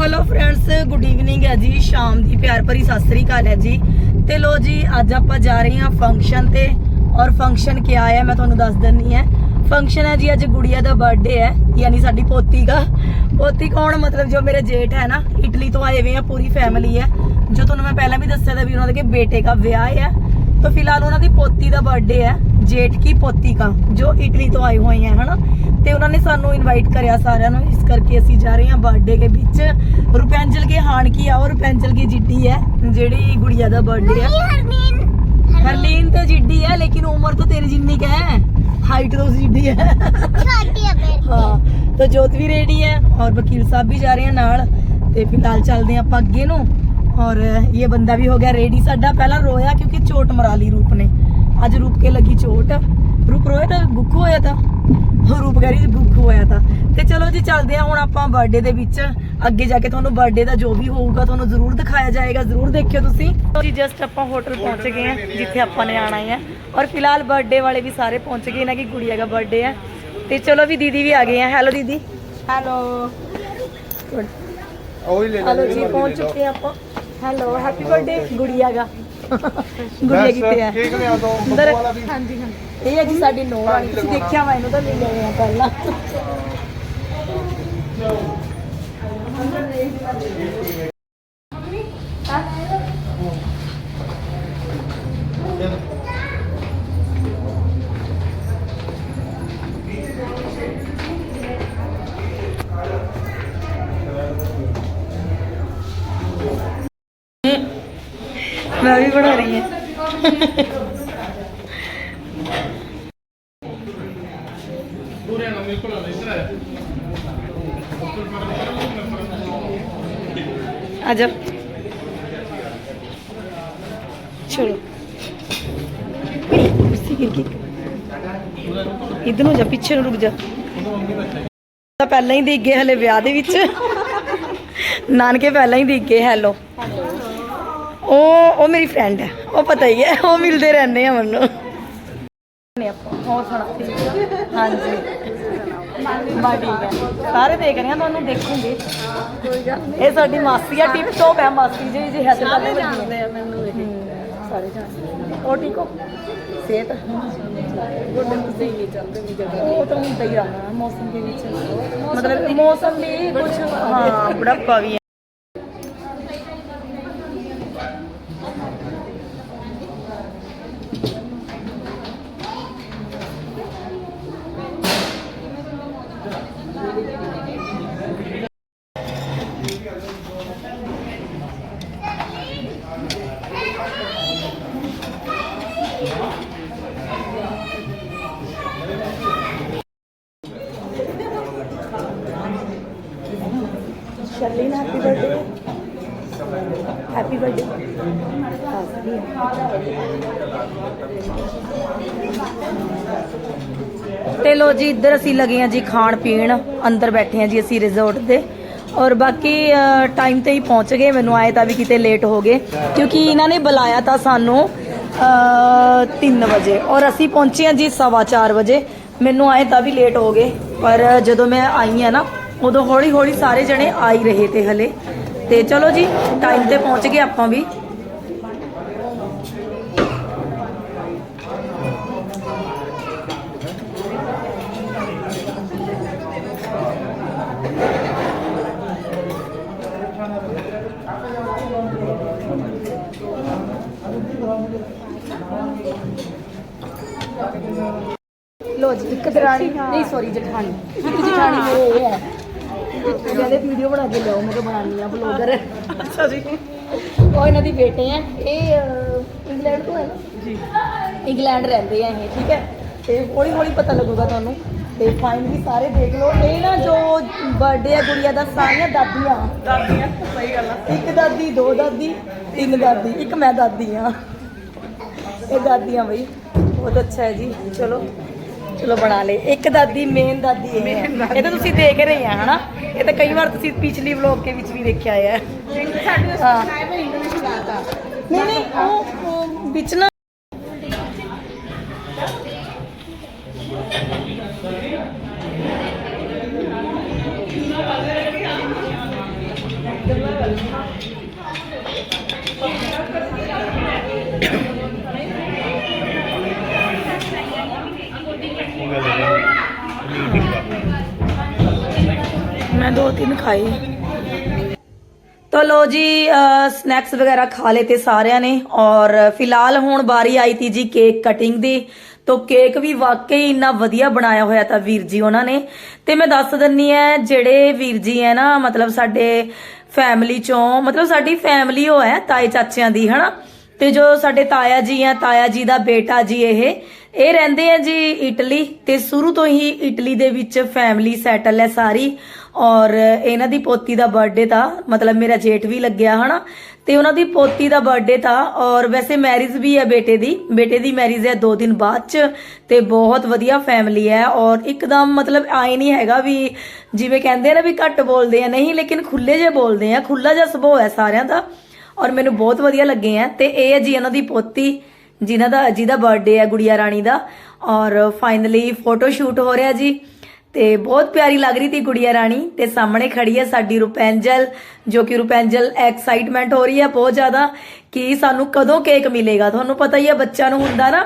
Hello friends good evening ਹੈ ਜੀ, ਸ਼ਾਮ ਦੀ ਪਿਆਰ ਭਰੀ ਸਤਿ ਸ੍ਰੀ ਅਕਾਲ ਹੈ ਜੀ। ਤੇ ਲੋ ਜੀ, ਅੱਜ ਆਪਾਂ ਜਾ ਰਹੇ ਹਾਂ ਫੰਕਸ਼ਨ ਤੇ। ਔਰ ਫੰਕਸ਼ਨ ਕੀ ਆਇਆ ਮੈਂ ਤੁਹਾਨੂੰ ਦੱਸ ਦਿੰਨੀ ਹੈ। ਫੰਕਸ਼ਨ ਹੈ ਜੀ, ਅੱਜ ਗੁੜੀਆ ਦਾ ਬਰਥਡੇ ਹੈ, ਯਾਨੀ ਸਾਡੀ ਪੋਤੀ ਦਾ। ਪੋਤੀ ਕੌਣ? ਮਤਲਬ ਜੋ ਮੇਰੇ ਜੇਠ ਹੈ ਨਾ, ਇਟਲੀ ਤੋਂ ਆਏ ਹੋਏ ਆ, ਪੂਰੀ ਫੈਮਿਲੀ ਹੈ। ਜੋ ਤੁਹਾਨੂੰ ਮੈਂ ਪਹਿਲਾਂ ਵੀ ਦੱਸਿਆ ਤਾਂ ਵੀ ਉਹਨਾਂ ਦੇ ਬੇਟੇ ਦਾ ਵਿਆਹ ਹੈ। ਤਾਂ ਫਿਲਹਾਲ ਉਹਨਾਂ ਦੀ ਪੋਤੀ ਦਾ ਬਰਥਡੇ ਹੈ, ਜੇਠ ਕੀ ਪੋਤੀ ਕਾ, ਜੋ ਇਟਲੀ ਤੋਂ ਆਏ ਹੋਏ ਹਨ ਹਨਾ? ਤੇ ਉਹਨਾਂ ਨੇ ਸਾਨੂੰ ਇਨਵਾਈਟ ਕਰਿਆ ਸਾਰਿਆਂ ਨੂੰ। ਇਸ ਕਰਕੇ ਅਸੀਂ ਜਾ ਰਹੇ ਹਾਂ ਬਰਥਡੇ ਦੇ ਵਿੱਚ। ਰੁਪੈਂਜਲ ਕੇ ਹਾਨ ਕੀ ਆ ਔਰ ਰੁਪੈਂਜਲ ਕੀ ਜਿੱਡੀ ਹੈ? ਜਿਹੜੀ ਗੁੜੀਆ ਦਾ ਬਰਥਡੇ ਹੈ। ਹਰਲੀਨ ਹਰਲੀਨ ਜਿੱਡੀ ਹੈ ਲੇਕਿਨ ਉਮਰ ਤਾਂ ਤੇਰੀ ਜਿੰਨੀ ਕ ਹਾਈਟ ਤਾਂ ਜਿੱਡੀ ਹੈ। ਛੋਟੀ ਹੈ ਫਿਰ ਹਾਂ ਤਾਂ ਜੋਤ ਵੀ ਰੈਡੀ ਹੈ ਔਰ ਵਕੀਲ ਸਾਹਿਬ ਵੀ ਜਾ ਰਹੇ ਹਨ ਨਾਲ। ਤੇ ਫਿਲਹਾਲ ਚੱਲਦੇ ਹਾਂ ਆਪਾਂ ਅੱਗੇ ਨੂੰ। ਔਰ ਇਹ ਬੰਦਾ ਵੀ ਹੋ ਗਿਆ ਰੈਡੀ ਸਾਡਾ ਪਹਿਲਾਂ ਰੋਇਆ ਕਿਉਂਕਿ ਚੋਟ ਮਰਾਲੀ ਰੂਪ ਨੇ। ਅੱਜ ਰੂਪ ਕੇ ਲੱਗੀ ਚੋਟ। ਰੂਪ ਰੋਇਆ ਤਾਂ ਗੁੱਖੂ ਹੋਇਆ ਤਾਂ? ਰੂਪ ਕਹਿ ਰਹੀ ਭੁੱਖ ਹੋਇਆ ਤਾਂ। ਤੇ ਚਲੋ ਜੀ ਚੱਲਦੇ ਆ ਹੁਣ ਆਪਾਂ ਬਰਥਡੇ ਦੇ ਵਿੱਚ। ਅੱਗੇ ਜਾ ਕੇ ਤੁਹਾਨੂੰ ਬਰਥਡੇ ਦਾ ਜੋ ਵੀ ਹੋਊਗਾ ਤੁਹਾਨੂੰ ਜ਼ਰੂਰ ਦਿਖਾਇਆ ਜਾਏਗਾ ਜ਼ਰੂਰ ਦੇਖਿਓ ਤੁਸੀਂ। ਜੀ ਜਸਟ ਆਪਾਂ ਹੋਟਲ ਪਹੁੰਚ ਗਏ ਆ ਜਿੱਥੇ ਆਪਾਂ ਨੇ ਆਣਾ ਹੈ ਔਰ ਫਿਲਹਾਲ ਬਰਥਡੇ ਵਾਲੇ ਵੀ ਸਾਰੇ ਪਹੁੰਚ ਗਏ ਇਹਨਾਂ ਕਿ ਗੁੜੀਆ ਦਾ ਬਰਥਡੇ ਹੈ। ਤੇ ਚਲੋ ਵੀ ਦੀਦੀ ਵੀ ਆ ਗਏ ਆ ਹੈਲੋ ਦੀਦੀ। ਹੈਲੋ ਉਹ ਜੀ ਪਹੁੰਚ ਚੁੱਕੇ ਆਪਾਂ। ਹੈਲੋ ਹੈਪੀ ਬਰਥਡੇ ਗੁੜੀਆ ਦਾ ਗੁੜੀਆ ਕਿੱਥੇ ਹੈ ਕੇਕ ਲਿਆ ਦੋ ਅੰਦਰ। ਵਾਲਾ ਵੀ। ਹਾਂਜੀ ਹਾਂ ਇਹ ਹੈ ਜੀ ਸਾਡੀ ਨੋਹ ਵਾਲੀ ਤੁਸੀਂ ਦੇਖਿਆ ਵਾ ਇਹਨੂੰ ਤਾਂ ਲੈ ਗਏ ਆ ਪਹਿਲਾਂ। ਮੈਂ ਆ ਚਲੋ। ਕੁਰਸੀ ਗਿਰ ਗਈ ਇਧਰ ਨੂੰ ਜਾ, ਪਿੱਛੇ ਨੂੰ ਰੁਕ ਜਾ। ਪਹਿਲਾਂ ਹੀ ਦੇਖ ਗਏ ਹਲੇ ਵਿਆਹ ਦੇ ਵਿੱਚ। ਨਾਨਕੇ ਪਹਿਲਾਂ ਹੀ ਦੇਖ ਗਏ ਹੈਲੋ ਉਹ ਉਹ ਮੇਰੀ ਫਰੈਂਡ ਹੈ। ਉਹ ਪਤਾ ਹੀ ਹੈ। ਉਹ ਮਿਲਦੇ ਰਹਿੰਦੇ ਆ ਮੈਨੂੰ। ਨੇ ਆਪਾਂ ਹੋਰ ਸੁਣਾ ਹਾਂਜੀ। ਬਾ ਠੀਕ ਹੈ। ਸਾਰੇ ਦੇਖ ਰਹੇ ਆ ਤੁਹਾਨੂੰ ਦੇਖੂਗੇ। ਕੋਈ ਗੱਲ ਨਹੀਂ ਇਹ ਸਾਡੀ ਮਾਸੀ ਆ ਟਿਪ ਟੋਪ ਹੈ ਮਾਸੀ ਜੀ ਜੀ ਹੈ ਤੇ ਸਾਰੇ ਜਾਣਦੇ ਆ ਮੈਨੂੰ ਇਹ। ਸਾਰੇ ਜਾਣਦੇ। ਆ। ਉਹ ਠੀਕ ਹੋ? ਸਿਹਤ? ਗੋਡੇ ਤੁਸੀਂ ਨਹੀਂ ਚੱਲਦੇ ਵੀ ਉਹ ਤਾਂ ਹੁੰਦਾ ਹੀ ਮੌਸਮ ਦੇ ਵਿੱਚ। ਮਤਲਬ ਮੌਸਮ ਵੀ ਕੁਝ ਹਾਂ ਬੁਢਾਪਾ ਵੀ Sharleen happy birthday happy birthday ਤੇ ਲੋ ਜੀ, ਇੱਧਰ ਅਸੀਂ ਲੱਗੇ ਆ ਜੀ ਖਾਣ ਪੀਣ। ਅੰਦਰ ਬੈਠੇ ਆ ਜੀ ਅਸੀਂ ਰਿਜ਼ੋਰਟ ਦੇ। ਔਰ ਬਾਕੀ ਟਾਈਮ ਤੇ ਹੀ ਪਹੁੰਚ ਗਏ। ਮੈਨੂੰ ਆਏ ਤਾਂ ਵੀ ਕਿਤੇ ਲੇਟ ਹੋ ਗਏ। ਕਿਉਂਕਿ ਇਹਨਾਂ ਨੇ ਬੁਲਾਇਆ ਤਾਂ ਸਾਨੂੰ 3 ਵਜੇ। ਔਰ ਅਸੀਂ ਪਹੁੰਚੇ ਆ ਜੀ 4:30 ਵਜੇ। ਮੈਨੂੰ ਆਏ ਤਾਂ ਵੀ ਲੇਟ ਹੋ ਗਏ। ਪਰ ਜਦੋਂ ਮੈਂ ਆਈ ਆ ਨਾ ਉਦੋਂ ਹੌਲੀ ਹੌਲੀ ਸਾਰੇ ਜਣੇ ਆ ਹੀ ਰਹੇ ਤੇ ਹਲੇ। ਤੇ ਚਲੋ ਜੀ ਟਾਈਮ ਤੇ ਪਹੁੰਚ ਗਏ ਆਪਾਂ ਵੀ। ਲੋ ਜੀ ਇੱਕ ਦਰਾਣੀ ਨਹੀਂ ਸੌਰੀ ਜਠਾਣੀ। ਇੱਕ ਜਠਾਣੀ ਮੇਰੇ ਹੈ। ਕਹਿੰਦੇ ਵੀਡੀਓ ਬਣਾ ਕੇ ਲਿਆਓ ਮੈਂ ਤਾਂ ਬਣਾਉਣੀ ਆ ਬਲੌਗਰ ਅੱਛਾ ਜੀ। ਉਹ ਇਹਨਾਂ ਦੀ ਬੇਟੇ ਆ ਇਹ ਅਹ, ਇੰਗਲੈਂਡ ਤੋਂ ਹੈ ਨਾ? ਜੀ। ਇੰਗਲੈਂਡ ਰਹਿੰਦੇ ਆ ਇਹ ਠੀਕ ਹੈ? ਤੇ ਹੌਲੀ ਹੌਲੀ ਪਤਾ ਲੱਗੂਗਾ ਤੁਹਾਨੂੰ। ਤੇ ਫਾਈਨਲੀ ਸਾਰੇ ਦੇਖ ਲਓ ਇਹ ਨਾ ਜੋ ਬਰਥਡੇ ਆ ਗੁੜੀਆ ਦਾ ਸਾਰੀਆਂ ਦਾਦੀਆਂ। ਦਾਦੀਆਂ ਸਹੀ ਗੱਲ ਆ। ਇੱਕ ਦਾਦੀ ਦੋ ਦਾਦੀ ਤਿੰਨ ਦਾਦੀ ਇੱਕ ਮੈਂ ਦਾਦੀ ਆ। ਇਹ ਦਾਦੀਆਂ ਬਈ ਬਹੁਤ ਅੱਛਾ ਹੈ ਜੀ ਚਲੋ। ਚਲੋ ਬਣਾ ਲੇ ਇੱਕ ਦਾਦੀ ਮੇਨ ਦਾਦੀ ਇਹ ਹੈ। ਇਹ ਤਾਂ ਤੁਸੀਂ ਦੇਖ ਰਹੇ ਆ ਹਨਾ? ਇਹ ਤਾਂ ਕਈ ਵਾਰ ਤੁਸੀਂ ਪਿਛਲੀ ਵਲੌਗ ਦੇ ਵਿੱਚ ਵੀ ਦੇਖਿਆ ਹੈ। ਹਾਂ ਨਹੀਂ ਨਹੀਂ ਉਹ ਉਹ ਵਿੱਚ ਨਾ ਦੋ ਤਿੰਨ ਖਾਏ। ਤੋ ਲੋ ਜੀ ਸਨੈਕਸ ਵਗੈਰਾ ਖਾ ਲਏ ਤੇ ਸਾਰਿਆਂ ਨੇ। ਔਰ ਫਿਲਹਾਲ ਹੁਣ ਬਾਰੀ ਆਈ ਤੀ ਜੀ ਕੇਕ ਕਟਿੰਗ ਦੀ। ਤੋ ਕੇਕ ਵੀ ਵਾਕਈ ਇੰਨਾ ਵਧੀਆ ਬਣਾਇਆ ਹੋਇਆ ਤਾਂ ਵੀਰ ਜੀ ਉਹਨਾਂ ਨੇ। ਤੇ ਮੈਂ ਦੱਸ ਦਿੰਨੀ ਐ ਜਿਹੜੇ ਵੀਰ ਜੀ ਐ ਨਾ, ਮਤਲਬ ਸਾਡੇ ਫੈਮਿਲੀ ਚੋਂ, ਮਤਲਬ ਸਾਡੀ ਫੈਮਿਲੀ ਉਹ ਐ ਤਾਏ ਚਾਚਿਆਂ ਦੀ, ਹਨਾ? ਤੇ ਜੋ ਸਾਡੇ ਤਾਇਆ ਜੀ ਆ ਤਾਇਆ ਜੀ ਦਾ ਬੇਟਾ ਜੀ ਇਹ ਇਹ ਰਹਿੰਦੇ ਆ ਜੀ ਇਟਲੀ। ਤੇ ਸ਼ੁਰੂ ਤੋਂ ਹੀ ਇਟਲੀ ਦੇ ਵਿੱਚ ਫੈਮਿਲੀ ਸੈਟਲ ਹੈ ਸਾਰੀ। ਔਰ ਇਹਨਾਂ ਦੀ ਪੋਤੀ ਦਾ ਬਰਥਡੇ ਤਾਂ ਮਤਲਬ ਮੇਰਾ ਜੇਠ ਵੀ ਲੱਗਿਆ, ਹਨਾ? ਤੇ ਉਹਨਾਂ ਦੀ ਪੋਤੀ ਦਾ ਬਰਥਡੇ ਤਾਂ ਔਰ ਵੈਸੇ ਮੈਰਿਜ ਵੀ ਹੈ ਬੇਟੇ ਦੀ ਬੇਟੇ ਦੀ ਮੈਰਿਜ ਹੈ 2 ਦਿਨ ਬਾਅਦ ਚ ਤੇ ਬਹੁਤ ਵਧੀਆ ਫੈਮਿਲੀ ਹੈ ਔਰ ਇੱਕਦਮ ਮਤਲਬ ਆਏ ਨਹੀਂ ਹੈਗਾ ਵੀ ਜਿਵੇਂ ਕਹਿੰਦੇ ਨਾ ਵੀ ਘੱਟ ਬੋਲਦੇ ਆ, ਨਹੀਂ, ਲੇਕਿਨ ਖੁੱਲੇ ਜੇ ਬੋਲਦੇ ਆ ਖੁੱਲਾ ਜਿਹਾ ਸੁਭਾਅ ਹੈ ਸਾਰਿਆਂ ਦਾ ਔਰ ਮੈਨੂੰ ਬਹੁਤ ਵਧੀਆ ਲੱਗੇ ਆ। ਤੇ ਇਹ ਹੈ ਜੀ ਇਹਨਾਂ ਦੀ ਪੋਤੀ, ਜਿਨ੍ਹਾਂ ਦਾ, ਜਿਹਦਾ ਬਰਥਡੇ ਹੈ ਗੁੜੀਆ ਰਾਣੀ ਦਾ ਔਰ ਫਾਈਨਲੀ ਫੋਟੋ ਸ਼ੂਟ ਹੋ ਰਿਹਾ ਜੀ। ਤੇ ਬਹੁਤ ਪਿਆਰੀ ਲੱਗ ਰਹੀ ਤੀ ਗੁੜੀਆ ਰਾਣੀ ਤੇ ਸਾਹਮਣੇ ਖੜੀ ਹੈ ਸਾਡੀ ਰੁਪੈਂਜਲ ਜੋ ਕਿ ਰੁਪੈਂਜਲ ਐਕਸਾਈਟਮੈਂਟ ਹੋ ਰਹੀ ਹੈ ਬਹੁਤ ਜ਼ਿਆਦਾ ਕਿ ਸਾਨੂੰ ਕਦੋਂ ਕੇਕ ਮਿਲੇਗਾ। ਤੁਹਾਨੂੰ ਪਤਾ ਹੀ ਹੈ ਬੱਚਿਆਂ ਨੂੰ ਹੁੰਦਾ ਨਾ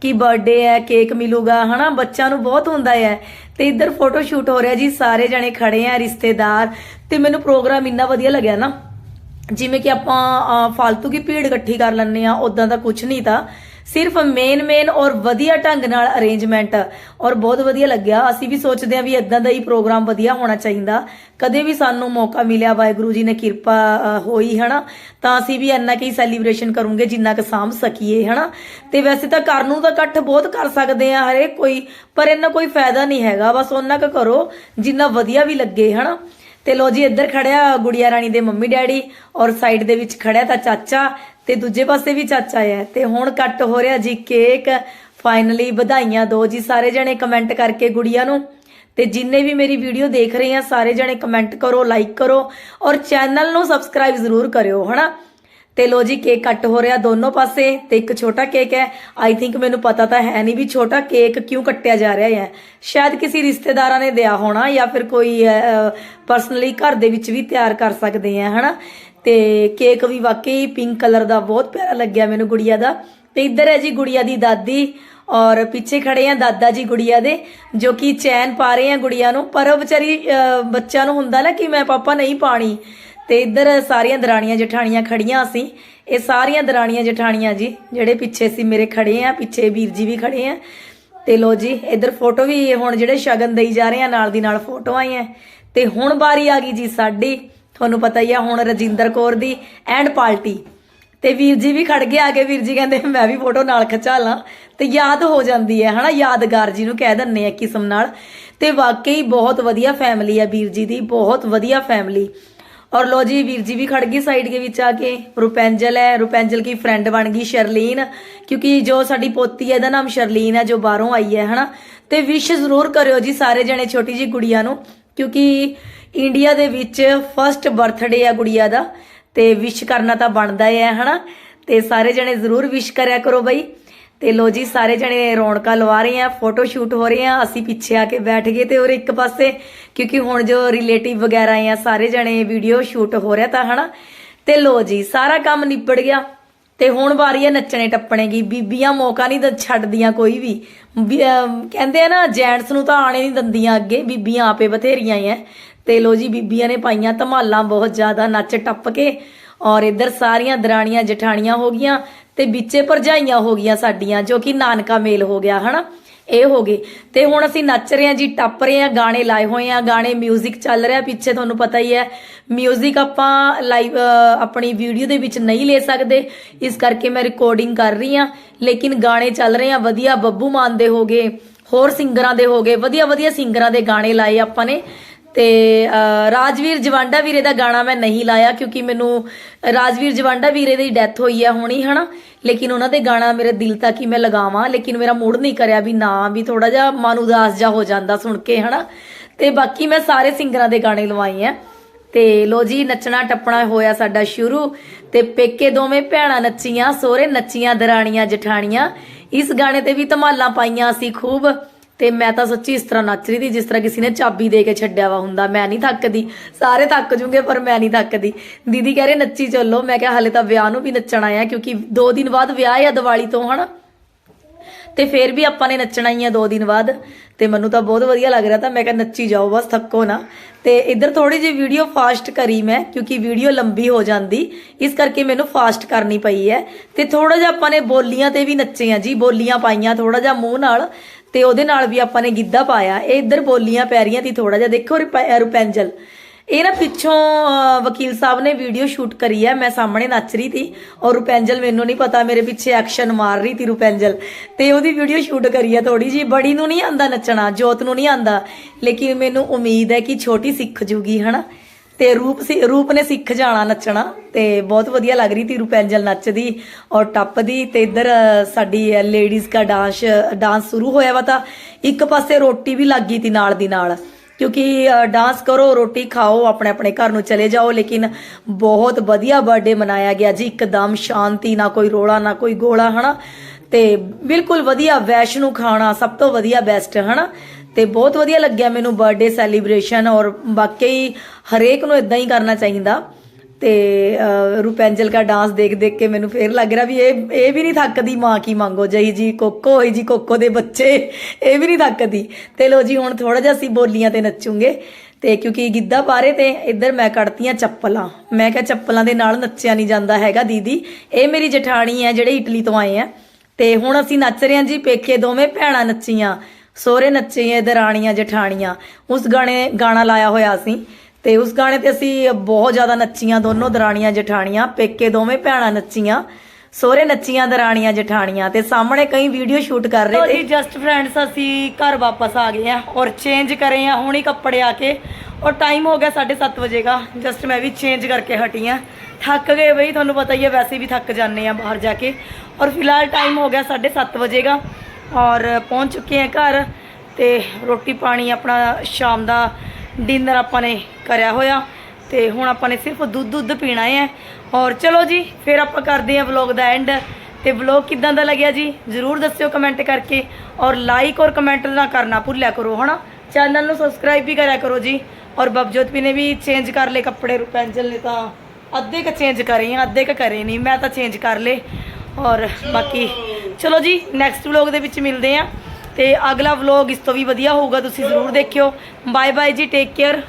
ਕਿ ਬਰਥਡੇ ਹੈ ਕੇਕ ਮਿਲੂਗਾ ਹਨਾ? ਬੱਚਿਆਂ ਨੂੰ ਬਹੁਤ ਹੁੰਦਾ ਹੈ। ਤੇ ਇੱਧਰ ਫੋਟੋ ਸ਼ੂਟ ਹੋ ਰਿਹਾ ਜੀ ਸਾਰੇ ਜਣੇ ਖੜੇ ਆ ਰਿਸ਼ਤੇਦਾਰ ਤੇ ਮੈਨੂੰ ਪ੍ਰੋਗਰਾਮ ਇੰਨਾ ਵਧੀਆ ਲੱਗਿਆ ਨਾ ਜਿਵੇਂ ਕਿ ਆਪਾਂ ਅਹ, ਫਾਲਤੂ ਕੀ ਭੀੜ ਇਕੱਠੀ ਕਰ ਲੈਂਦੇ ਆ ਉਦਾਂ ਦਾ ਕੁਝ ਨਹੀਂ ਤਾਂ। ਸਿਰਫ ਮੇਨ ਮੇਨ ਔਰ ਵਧੀਆ ਢੰਗ ਨਾਲ ਅਰੇਂਜਮੈਂਟ ਔਰ ਬਹੁਤ ਵਧੀਆ ਲੱਗਿਆ। ਅਸੀਂ ਵੀ ਸੋਚਦੇ ਆ ਵੀ ਇਦਾਂ ਦਾ ਹੀ ਪ੍ਰੋਗਰਾਮ ਵਧੀਆ ਹੋਣਾ ਚਾਹੀਦਾ। ਕਦੇ ਵੀ ਸਾਨੂੰ ਮੌਕਾ ਮਿਲਿਆ, ਵਾਹਿਗੁਰੂ ਜੀ ਨੇ ਕਿਰਪਾ ਹੋਈ, ਹਨਾ? ਤਾਂ ਅਸੀਂ ਵੀ ਇੰਨਾ ਕੀ ਸੈਲੀਬ੍ਰੇਸ਼ਨ ਕਰੂੰਗੇ ਜਿੰਨਾ ਕੁ ਸਾਂਭ ਸਕੀਏ, ਹਨਾ? ਤੇ ਵੈਸੇ ਤਾਂ ਕਰਨ ਨੂੰ ਤਾਂ ਇਕੱਠ ਬਹੁਤ ਕਰ ਸਕਦੇ ਆ ਹਰੇਕ ਕੋਈ, ਪਰ ਇਹਨਾਂ ਕੋਈ ਫਾਇਦਾ ਨਹੀਂ ਹੈਗਾ। ਬਸ ਉਹਨਾਂ ਕ ਕਰੋ ਜਿੰਨਾ ਵਧੀਆ ਵੀ ਲੱਗੇ, ਹਨਾ? ਤੇ ਲੋ ਜੀ, ਇੱਧਰ ਖੜਿਆ ਗੁੜੀਆ ਰਾਣੀ ਦੇ ਮੰਮੀ ਡੈਡੀ ਔਰ ਸਾਈਡ ਦੇ ਵਿੱਚ ਖੜਿਆ ਤਾਂ ਚਾਚਾ ਤੇ ਦੂਜੇ ਪਾਸੇ ਵੀ ਚਾਚਾ ਹੈ। ਤੇ ਹੁਣ ਕੱਟ ਹੋ ਰਿਹਾ ਜੀ ਕੇਕ। ਫਾਈਨਲੀ ਵਧਾਈਆਂ ਦੋ ਜੀ ਸਾਰੇ ਜਣੇ ਕਮੈਂਟ ਕਰਕੇ ਗੁੜੀਆ ਨੂੰ। ਤੇ ਜਿੰਨੇ ਵੀ ਮੇਰੀ ਵੀਡੀਓ ਦੇਖ ਰਹੇ ਆ, ਸਾਰੇ ਜਣੇ ਕਮੈਂਟ ਕਰੋ ਲਾਈਕ ਕਰੋ ਔਰ ਚੈਨਲ ਨੂੰ ਸਬਸਕ੍ਰਾਈਬ ਜ਼ਰੂਰ ਕਰਿਓ, ਹਨਾ? ਤੇ ਲੋ ਜੀ ਕੇਕ ਕੱਟ ਹੋ ਰਿਹਾ ਦੋਨੋਂ ਪਾਸੇ ਤੇ ਇੱਕ ਛੋਟਾ ਕੇਕ ਹੈ। ਆਈ ਥਿੰਕ ਮੈਨੂੰ ਪਤਾ ਤਾਂ ਹੈ ਨਹੀਂ ਵੀ ਛੋਟਾ ਕੇਕ ਕਿਉਂ ਕੱਟਿਆ ਜਾ ਰਿਹਾ ਹੈ। ਸ਼ਾਇਦ ਕਿਸੇ ਰਿਸ਼ਤੇਦਾਰਾਂ ਨੇ ਦਿਆ ਹੋਣਾ ਜਾਂ ਫਿਰ ਕੋਈ ਪਰਸਨਲੀ ਘਰ ਦੇ ਵਿੱਚ ਵੀ ਤਿਆਰ ਕਰ ਸਕਦੇ ਆ, ਹਨਾ? ਤੇ ਕੇਕ ਵੀ ਵਾਕਈ ਪਿੰਕ ਕਲਰ ਦਾ ਬਹੁਤ ਪਿਆਰਾ ਲੱਗਿਆ ਮੈਨੂੰ ਗੁੜੀਆ ਦਾ। ਤੇ ਇੱਧਰ ਹੈ ਜੀ ਗੁੜੀਆ ਦੀ ਦਾਦੀ ਔਰ ਪਿੱਛੇ ਖੜੇ ਆ ਦਾਦਾ ਜੀ ਗੁੜੀਆ ਦੇ ਜੋ ਕਿ ਚੈਨ ਪਾ ਰਹੇ ਆ ਗੁੜੀਆ ਨੂੰ। ਪਰ ਉਹ ਵਿਚਾਰੀ ਅਹ, ਬੱਚਿਆਂ ਨੂੰ ਹੁੰਦਾ ਨਾ ਕਿ ਮੈਂ ਪਾਪਾ ਨਹੀਂ ਪਾਣੀ। ਤੇ ਇੱਧਰ ਸਾਰੀਆਂ ਦਰਾਣੀਆਂ ਜਠਾਣੀਆਂ ਖੜੀਆਂ ਅਸੀਂ ਇਹ ਸਾਰੀਆਂ ਦਰਾਣੀਆਂ ਜਠਾਣੀਆਂ ਜੀ ਜਿਹੜੇ ਪਿੱਛੇ ਸੀ ਮੇਰੇ ਖੜੇ ਆ ਪਿੱਛੇ ਵੀਰ ਜੀ ਵੀ ਖੜੇ ਆ। ਤੇ ਲੋ ਜੀ ਇੱਧਰ ਫੋਟੋ ਵੀ ਹੁਣ ਜਿਹੜੇ ਸ਼ਗਨ ਦੇਈ ਜਾ ਰਹੇ ਆ ਨਾਲ ਦੀ ਨਾਲ ਫੋਟੋ ਆਈਆਂ। ਤੇ ਹੁਣ ਵਾਰੀ ਆ ਗਈ ਜੀ ਸਾਡੀ। ਤੁਹਾਨੂੰ ਪਤਾ ਹੀ ਆ, ਹੁਣ ਰਜਿੰਦਰ ਕੌਰ ਦੀ ਐਂਡ ਪਾਰਟੀ। ਤੇ ਵੀਰ ਜੀ ਵੀ ਖੜ ਗਏ ਆ ਕੇ ਵੀਰ ਜੀ ਕਹਿੰਦੇ, ਮੈਂ ਵੀ ਫੋਟੋ ਨਾਲ ਖਿਚਾ ਲਾਂ। ਤੇ ਯਾਦ ਹੋ ਜਾਂਦੀ ਹੈ, ਹਨਾ? ਯਾਦਗਾਰ ਜੀ ਨੂੰ ਕਹਿ ਦਿੰਨੇ ਆ ਕਿਸਮ ਨਾਲ। ਤੇ ਵਾਕਈ ਬਹੁਤ ਵਧੀਆ ਫੈਮਿਲੀ ਆ ਵੀਰ ਜੀ ਦੀ, ਬਹੁਤ ਵਧੀਆ ਫੈਮਿਲੀ ਔਰ ਲੋ ਜੀ, ਵੀਰ ਜੀ ਵੀ ਖੜ ਗਈ ਸਾਈਡ ਦੇ ਵਿੱਚ ਆ ਕੇ। ਰੁਪੈਂਜਲ ਹੈ, ਰੁਪੈਂਜਲ ਕੀ ਫਰੈਂਡ ਬਣ ਗਈ, ਸ਼ਰਲੀਨ। ਕਿਉਂਕਿ ਜੋ ਸਾਡੀ ਪੋਤੀ ਹੈ, ਇਹਦਾ ਨਾਮ ਸ਼ਰਲੀਨ ਹੈ, ਜੋ ਬਾਹਰੋਂ ਆਈ ਹੈ, ਹਨਾ? ਤੇ ਵਿਸ਼ ਜ਼ਰੂਰ ਕਰਿਓ ਜੀ ਸਾਰੇ ਜਣੇ ਛੋਟੀ ਜੀ ਗੁੜੀਆ ਨੂੰ। ਕਿਉਂਕਿ ਇੰਡੀਆ ਦੇ ਵਿੱਚ ਫਰਸਟ ਬਰਥਡੇ ਆ ਗੁੜੀਆ ਦਾ, ਤੇ ਵਿਸ਼ ਕਰਨਾ ਤਾਂ ਬਣਦਾ ਹੀ ਹੈ, ਹਨਾ? ਤੇ ਸਾਰੇ ਜਣੇ ਜ਼ਰੂਰ ਵਿਸ਼ ਕਰਿਆ ਕਰੋ ਬਈ। ਤੇ ਲੋ ਜੀ, ਸਾਰੇ ਜਣੇ ਰੌਣਕਾਂ ਲਵਾ ਰਹੇ ਆ ਫੋਟੋ ਸ਼ੂਟ ਹੋ ਰਹੇ ਆ, ਅਸੀਂ ਪਿੱਛੇ ਆ ਕੇ ਬੈਠ ਗਏ ਤੇ ਔਰ ਇੱਕ ਪਾਸੇ, ਕਿਉਂਕਿ ਹੁਣ ਜੋ ਰਿਲੇਟਿਵ ਵਗੈਰਾ ਆ, ਸਾਰੇ ਜਣੇ ਵੀਡੀਓ ਸ਼ੂਟ ਹੋ ਰਿਹਾ ਤਾਂ, ਹਨਾ? ਤੇ ਲੋ ਜੀ, ਸਾਰਾ ਕੰਮ ਨਿਬੜ ਗਿਆ। ਤੇ ਹੁਣ ਵਾਰੀ ਹੈ ਨੱਚਣੇ ਟੱਪਣੇ ਦੀ ਬੀਬੀਆਂ ਮੌਕਾ ਨਹੀਂ ਦ- ਛੱਡਦੀਆਂ ਕੋਈ ਵੀ। ਵੀ, ਅਮ, ਕਹਿੰਦੇ ਆ ਨਾ ਜੈਂਟਸ ਨੂੰ ਤਾਂ ਆਣੇ ਨਹੀਂ ਦਿੰਦੀਆਂ ਅੱਗੇ ਬੀਬੀਆਂ ਆਪੇ ਬਥੇਰੀਆਂ ਐ। ਤੇ ਲੋ ਜੀ ਬੀਬੀਆਂ ਨੇ ਪਾਈਆਂ ਧਮਾਲਾਂ ਬਹੁਤ ਜ਼ਿਆਦਾ ਨੱਚ ਟੱਪ ਕੇ। ਔਰ ਇੱਧਰ ਸਾਰੀਆਂ ਦਰਾਣੀਆਂ ਜਠਾਣੀਆਂ ਹੋ ਗਈਆਂ ਤੇ ਵਿੱਚੇ ਭਰਜਾਈਆਂ ਹੋ ਗਈਆਂ ਸਾਡੀਆਂ ਜੋ ਕਿ ਨਾਨਕਾ ਮੇਲ ਹੋ ਗਿਆ ਹਨਾ? ਇਹ ਹੋ ਗਏ ਤੇ ਹੁਣ ਅਸੀਂ ਨੱਚ ਰਹੇ ਹਾਂ ਜੀ ਟੱਪ ਰਹੇ ਹਾਂ ਗਾਣੇ ਲਾਏ ਹੋਏ ਆ ਗਾਣੇ 뮤직 ਚੱਲ ਰਿਹਾ ਪਿੱਛੇ ਤੁਹਾਨੂੰ ਪਤਾ ਹੀ ਹੈ 뮤직 ਆਪਾਂ ਲਾਈਵ ਆਪਣੀ ਵੀਡੀਓ ਦੇ ਵਿੱਚ ਨਹੀਂ ਲੈ ਸਕਦੇ ਇਸ ਕਰਕੇ ਮੈਂ ਰਿਕਾਰਡਿੰਗ ਕਰ ਰਹੀ ਹਾਂ ਲੇਕਿਨ ਗਾਣੇ ਚੱਲ ਰਹੇ ਆ ਵਧੀਆ ਬੱਬੂ ਮਾਨ ਦੇ ਹੋ ਗਏ ਹੋਰ ਸਿੰਗਰਾਂ ਦੇ ਹੋ ਗਏ ਵਧੀਆ ਵਧੀਆ ਸਿੰਗਰਾਂ ਦੇ ਗਾਣੇ ਲਾਏ ਆਪਾਂ ਨੇ ਤੇ ਰਾਜਵੀਰ ਜਵਾਂਡਾ ਵੀਰੇ ਦਾ ਗਾਣਾ ਮੈਂ ਨਹੀਂ ਲਾਇਆ ਕਿਉਂਕਿ ਮੈਨੂੰ ਰਾਜਵੀਰ ਜਵਾਂਡਾ ਵੀਰੇ ਦੀ ਡੈਥ ਹੋਈ ਹੈ ਹੁਣੀ, ਹਨਾ? ਲੇਕਿਨ ਉਹਨਾਂ ਦੇ ਗਾਣਾ ਮੇਰੇ ਦਿਲ ਤੱਕ ਹੀ ਮੈਂ ਲਗਾਵਾਂ, ਲੇਕਿਨ ਮੇਰਾ ਮੂਡ ਨਹੀਂ ਕਰਿਆ ਵੀ ਨਾ, ਵੀ ਥੋੜਾ ਜਿਹਾ ਮਨ ਉਦਾਸ ਜਾ ਹੋ ਜਾਂਦਾ ਸੁਣ ਕੇ, ਹਨਾ? ਤੇ ਬਾਕੀ ਮੈਂ ਸਾਰੇ ਸਿੰਗਰਾਂ ਦੇ ਗਾਣੇ ਲਵਾਏ ਆ। ਤੇ ਲੋ ਜੀ, ਨੱਚਣਾ ਟੱਪਣਾ ਹੋਇਆ ਸਾਡਾ ਸ਼ੁਰੂ। ਤੇ ਪੇਕੇ ਦੋਵੇਂ ਭੈਣਾਂ ਨੱਚੀਆਂ, ਸੋਹਰੇ ਨੱਚੀਆਂ, ਦਰਾਣੀਆਂ, ਜਠਾਣੀਆਂ। ਇਸ ਗਾਣੇ ਤੇ ਵੀ ਧਮਾਲਾਂ ਪਾਈਆਂ ਅਸੀਂ ਖੂਬ। ਤੇ ਮੈਂ ਤਾਂ ਸੱਚੀ ਇਸ ਤਰ੍ਹਾਂ ਨੱਚ ਰਹੀ ਸੀ, ਜਿਸ ਤਰ੍ਹਾਂ ਕਿਸੇ ਨੇ ਚਾਬੀ ਦੇ ਕੇ ਛੱਡਿਆ ਵਾ ਹੁੰਦਾ। ਮੈਂ ਨਹੀਂ ਥੱਕਦੀ। ਸਾਰੇ ਥੱਕ ਜੂਗੇ, ਪਰ ਮੈਂ ਨਹੀਂ ਥੱਕਦੀ। ਦੀਦੀ ਕਹਿ ਰਹੇ, ਨੱਚੀ ਚੱਲੋ। ਮੈਂ ਕਿਹਾ, ਹਲੇ ਤਾਂ ਵਿਆਹ ਨੂੰ ਵੀ ਨੱਚਣਾ ਆ, ਕਿਉਂਕਿ 2 ਦਿਨ ਬਾਅਦ ਵਿਆਹ ਆ ਦੀਵਾਲੀ ਤੋਂ, ਹਨਾ? ਤੇ ਫੇਰ ਵੀ ਆਪਾਂ ਨੇ ਨੱਚਣਾ ਹੀ ਆ ਦੋ ਦਿਨ ਬਾਅਦ। ਤੇ ਮੈਨੂੰ ਤਾਂ ਬਹੁਤ ਵਧੀਆ ਲੱਗ ਰਿਹਾ ਤਾਂ ਮੈਂ ਕਿਹਾ, ਨੱਚੀ ਜਾਓ, ਬਸ ਥੱਕੋ ਨਾ। ਤੇ ਇੱਧਰ ਥੋੜੀ ਜਿਹੀ ਵੀਡੀਓ ਫਾਸਟ ਕਰੀ ਮੈਂ, ਕਿਉਂਕਿ ਵੀਡੀਓ ਲੰਬੀ ਹੋ ਜਾਂਦੀ। ਇਸ ਕਰਕੇ ਮੈਨੂੰ ਫਾਸਟ ਕਰਨੀ ਪਈ ਹੈ। ਤੇ ਥੋੜਾ ਜਿਹਾ ਆਪਾਂ ਨੇ ਬੋਲੀਆਂ ਤੇ ਵੀ ਨੱਚੇ ਆ ਜੀ, ਬੋਲੀਆਂ ਪਾਈਆਂ ਥੋੜਾ ਜਿਹਾ ਮੂੰਹ ਨਾਲ। ਤੇ ਉਹਦੇ ਨਾਲ ਵੀ ਆਪਾਂ ਨੇ ਗਿੱਧਾ ਪਾਇਆ। ਇਹ ਇੱਧਰ ਬੋਲੀਆਂ ਪੈ ਰਹੀਆਂ ਤੀ ਥੋੜਾ ਜਿਹਾ। ਦੇਖੋ ਰੁਪੈ- ਰੁਪੈਂਜਲ। ਇਹ ਨਾ ਪਿੱਛੋਂ ਵਕੀਲ ਸਾਹਿਬ ਨੇ ਵੀਡੀਓ ਸ਼ੂਟ ਕਰੀ ਹੈ। ਮੈਂ ਸਾਹਮਣੇ ਨੱਚ ਰਹੀ ਸੀ ਔਰ ਰੁਪੈਂਜਲ ਮੈਨੂੰ ਨਹੀਂ ਪਤਾ, ਮੇਰੇ ਪਿੱਛੇ ਐਕਸ਼ਨ ਮਾਰ ਰਹੀ ਸੀ ਰੁਪੈਂਜਲ। ਤੇ ਉਹਦੀ ਵੀਡੀਓ ਸ਼ੂਟ ਕਰੀ ਹੈ ਥੋੜੀ ਜੀ ਬੜੀ ਨੂੰ ਨਹੀਂ ਆਂਦਾ ਨੱਚਣਾ, ਜੋਤ ਨੂੰ ਨਹੀਂ ਆਂਦਾ। ਲੇਕਿਨ ਮੈਨੂੰ ਉਮੀਦ ਹੈ ਕਿ ਛੋਟੀ ਸਿੱਖ ਜੂਗੀ, ਹਨਾ? ਤੇ ਰੂਪ ਸਿ- ਰੂਪ ਨੇ ਸਿੱਖ ਜਾਣਾ ਨੱਚਣਾ ਤੇ ਬਹੁਤ ਵਧੀਆ ਲੱਗ ਰਹੀ ਸੀ ਰੁਪੈਂਜਲ ਨੱਚਦੀ ਔਰ ਟੱਪਦੀ ਤੇ ਇੱਧਰ ਸਾਡੀ ਲੇਡੀਜ਼ ਦਾ ਡਾਂਸ ਡਾਂਸ ਸ਼ੁਰੂ ਹੋਇਆ ਵਾ ਤਾਂ ਇੱਕ ਪਾਸੇ ਰੋਟੀ ਵੀ ਲੱਗ ਗਈ ਨਾਲ ਦੀ ਨਾਲ। ਕਿਉਂਕਿ ਡਾਂਸ ਕਰੋ, ਰੋਟੀ ਖਾਓ, ਆਪਣੇ ਆਪਣੇ ਘਰ ਨੂੰ ਚਲੇ ਜਾਓ, ਲੇਕਿਨ ਬਹੁਤ ਵਧੀਆ ਬਰਥਡੇ ਮਨਾਇਆ ਗਿਆ ਜੀ। ਇੱਕਦਮ ਸ਼ਾਂਤੀ, ਨਾ ਕੋਈ ਰੋਲਾ, ਨਾ ਕੋਈ ਗੋਲਾ, ਹਨਾ? ਤੇ ਬਿਲਕੁਲ ਵਧੀਆ ਵੈਸ਼ਨੂ ਖਾਣਾ ਸਭ ਤੋਂ ਵਧੀਆ ਬੈਸਟ ਹਨਾ? ਤੇ ਬਹੁਤ ਵਧੀਆ ਲੱਗਿਆ ਮੈਨੂੰ ਬਰਥਡੇ ਸੈਲੀਬ੍ਰੇਸ਼ਨ ਔਰ ਵਾਕਈ ਹਰੇਕ ਨੂੰ ਇਦਾਂ ਹੀ ਕਰਨਾ ਚਾਹੀਦਾ। ਤੇ ਰੂਪੈਂਜਲ ਰੁਪੈਂਜਲ ਦਾ ਡਾਂਸ ਦੇਖ ਦੇਖ ਕੇ ਮੈਨੂੰ ਫੇਰ ਲੱਗ ਰਿਹਾ ਵੀ ਇਹ ਇਹ ਵੀ ਨਹੀਂ ਥੱਕਦੀ ਮਾਂ ਕੀ ਮੰਗੋ ਜਈ ਜੀ ਕੋਕੋ ਹੋਈ ਜੀ ਕੋਕੋ ਦੇ ਬੱਚੇ, ਇਹ ਵੀ ਨਹੀਂ ਥੱਕਦੀ। ਤੇ ਲੋ ਜੀ, ਹੁਣ ਥੋੜਾ ਜਿਹਾ ਅਸੀਂ ਬੋਲੀਆਂ ਤੇ ਨੱਚੂਗੇ। ਤੇ ਕਿਉਂਕਿ ਗਿੱਧਾ ਪਾਰੇ ਤੇ ਇੱਧਰ ਮੈਂ ਕੱਢਤੀਆਂ ਚੱਪਲਾਂ। ਮੈਂ ਕਿਹਾ ਚੱਪਲਾਂ ਦੇ ਨਾਲ ਨੱਚਿਆ ਨਹੀਂ ਜਾਂਦਾ ਹੈਗਾ ਦੀਦੀ। ਇਹ ਮੇਰੀ ਜਠਾਣੀ ਹੈ, ਜਿਹੜੇ ਇਟਲੀ ਤੋਂ ਆਏ ਆ। ਤੇ ਹੁਣ ਅਸੀਂ ਨੱਚ ਰਹੇ ਹਾਂ ਜੀ, ਪੇਕੇ ਦੋਵੇਂ ਭੈਣਾਂ ਨੱਚੀਆਂ। ਸੋਹਰੇ ਨੱਚੇ ਆ ਦਰਾਣੀਆਂ ਜਠਾਣੀਆਂ। ਉਸ ਗਾਣੇ ਗਾਣਾ ਲਾਇਆ ਹੋਇਆ ਸੀ। ਤੇ ਉਸ ਗਾਣੇ ਤੇ ਅਸੀਂ ਬਹੁਤ ਜ਼ਿਆਦਾ ਨੱਚੀਆਂ ਦੋਨੋਂ ਦਰਾਣੀਆਂ ਜਠਾਣੀਆਂ। ਪੇਕੇ ਦੋਵੇਂ ਭੈਣਾਂ ਨੱਚੀਆਂ। ਸੋਹਰੇ ਨੱਚੀਆਂ ਦਰਾਣੀਆਂ ਜਠਾਣੀਆਂ। ਤੇ ਸਾਹਮਣੇ ਕਈ ਵੀਡੀਓ ਸ਼ੂਟ ਕਰ ਰਹੇ ਤੇ ਜਸਟ ਫਰੈਂਡਸ ਅਸੀਂ ਘਰ ਵਾਪਸ ਆ ਗਏ ਆ ਔਰ ਚੇਂਜ ਕਰੇ ਆ ਹੁਣੀ ਕੱਪੜੇ ਆ ਕੇ। ਔਰ ਟਾਈਮ ਹੋ ਗਿਆ 7:30 ਵਜੇ ਦਾ। ਜਸਟ ਮੈਂ ਵੀ ਚੇਂਜ ਕਰਕੇ ਹਟੀ ਆ ਥੱਕ ਗਏ ਬਈ ਤੁਹਾਨੂੰ ਪਤਾ ਹੀ ਹੈ ਵੈਸੇ ਵੀ ਥੱਕ ਜਾਂਦੇ ਆ ਬਾਹਰ ਜਾ ਕੇ। ਔਰ ਫਿਲਹਾਲ ਟਾਈਮ ਹੋ ਗਿਆ 7:30 ਵਜੇ ਦਾ। ਔਰ ਪਹੁੰਚ ਚੁੱਕੇ ਆ ਘਰ ਤੇ ਰੋਟੀ ਪਾਣੀ ਆਪਣਾ ਸ਼ਾਮ ਦਾ ਡਿਨਰ ਆਪਾਂ ਨੇ ਕਰਿਆ ਹੋਇਆ ਤੇ ਹੁਣ ਆਪਾਂ ਨੇ ਸਿਰਫ ਦੁੱਧ ਦੁੱਧ ਪੀਣਾ ਹੈ। ਔਰ ਚਲੋ ਜੀ, ਫਿਰ ਆਪਾਂ ਕਰਦੇ ਹਾਂ ਵਲੌਗ ਦਾ ਐਂਡ ਤੇ ਵਲੌਗ ਕਿਦਾਂ ਦਾ ਲੱਗਿਆ ਜੀ, ਜਰੂਰ ਦੱਸਿਓ ਕਮੈਂਟ ਕਰਕੇ। ਔਰ ਲਾਈਕ ਔਰ ਕਮੈਂਟ ਨਾ ਕਰਨਾ ਭੁੱਲਿਆ ਕਰੋ, ਹਨਾ? ਚੈਨਲ ਨੂੰ ਸਬਸਕ੍ਰਾਈਬ ਵੀ ਕਰਿਆ ਕਰੋ ਜੀ। ਔਰ ਬਬਜੋਤ ਵੀ ਨੇ ਵੀ ਚੇਂਜ ਕਰ ਲਏ ਕੱਪੜੇ ਰੁਪੈਂਜਲ ਨੇ ਤਾਂ ਅੱਧੇ ਕ ਚੇਂਜ ਕਰੇ ਆ, ਅੱਧੇ ਕ ਕਰੇ ਨਹੀਂ, ਮੈਂ ਤਾਂ ਚੇਂਜ ਕਰ ਲਏ। ਔਰ ਬਾਕੀ, ਚਲੋ ਜੀ ਨੈਕਸਟ ਵਲੌਗ ਦੇ ਵਿੱਚ ਮਿਲਦੇ ਆ ਤੇ ਅਗਲਾ ਵਲੌਗ ਇਸ ਤੋਂ ਵੀ ਵਧੀਆ ਹੋਊਗਾ, ਤੁਸੀਂ ਜ਼ਰੂਰ ਦੇਖਿਓ। ਬਾਏ ਬਾਏ ਜੀ ਟੇਕ ਕੇਅਰ